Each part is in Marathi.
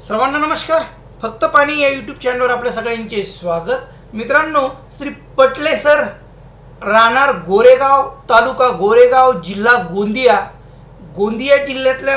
सर्वांना नमस्कार. फक्त पाणी या यूट्यूब चॅनलवर आपल्या सगळ्यांचे स्वागत. मित्रांनो श्री पटले सर राहणार गोरेगाव तालुका गोरेगाव जिल्हा गोंदिया. गोंदिया जिल्ह्यातल्या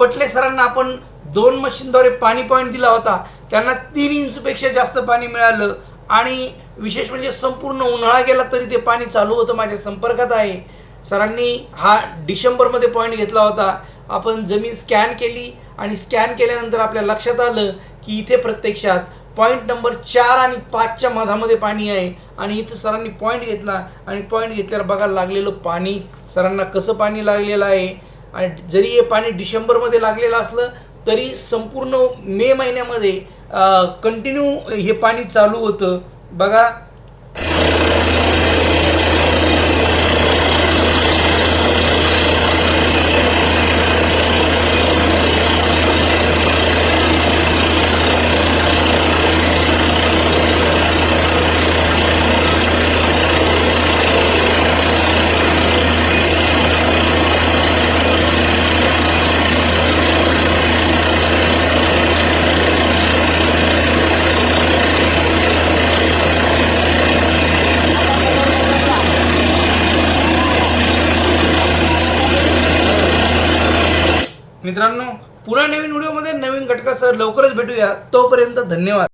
पटले सरांना आपण दोन मशीनद्वारे पाणी पॉईंट दिला होता. त्यांना तीन इंचपेक्षा जास्त पाणी मिळालं आणि विशेष म्हणजे संपूर्ण उन्हाळा गेला तरी ते पाणी चालू होतं माझ्या संपर्कात आहे. सरांनी हा डिसेंबरमध्ये पॉईंट घेतला होता. आपण जमीन स्कॅन केली. आणि स्कॅन केल्यानंतर आपल्या लक्षात आलं की इथे प्रत्यक्षात पॉईंट नंबर चार आणि पाचच्या मधामध्ये पाणी आहे. आणि इथं सरांनी पॉईंट घेतला आणि पॉईंट घेतल्यावर बघायला लागलेलं पाणी सरांना कसं पाणी लागलेलं आहे? आणि जरी हे पाणी डिसेंबरमध्ये लागलेलं असलं तरी संपूर्ण मे महिन्यामध्ये कंटिन्यू हे पाणी चालू होतं. बघा मित्रांनो पुन्हा नवीन व्हिडिओमध्ये नवीन घटकासह लवकरच भेटूया. तोपर्यंत धन्यवाद.